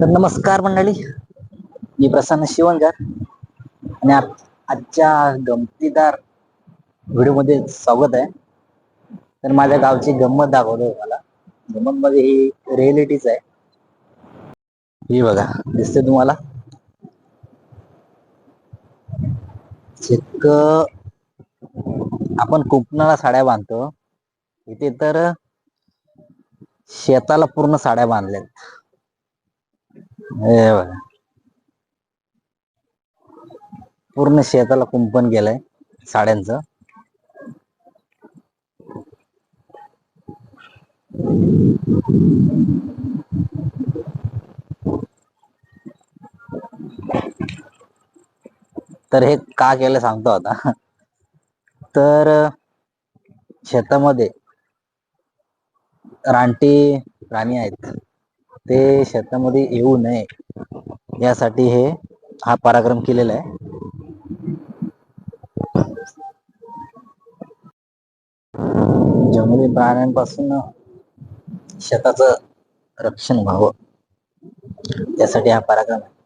तर नमस्कार मंडळी. मी प्रसन्न शिवणकर आणि आजच्या गमतीदार व्हिडिओमध्ये स्वागत आहे. तर माझ्या गावची गंमत दाखवतो मला गंमत मध्ये ही रिअलिटीच आहे. ही बघा दिसते तुम्हाला. एक आपण कुंपणाला साड्या बांधतो इथे तर शेताला पूर्ण साड्या बांधल्यात. हे बघा. पूर्ण शेताला कुंपण केलंय साड्यांचं. तर हे का केलं सांगतो आता. तर शेतामध्ये रानटी प्राणी आहेत. ते शेतामध्ये येऊ नये यासाठी हे हा पराक्रम केलेला आहे. जंगली प्राण्यांपासून शेताचं रक्षण व्हावं यासाठी हा पराक्रम आहे.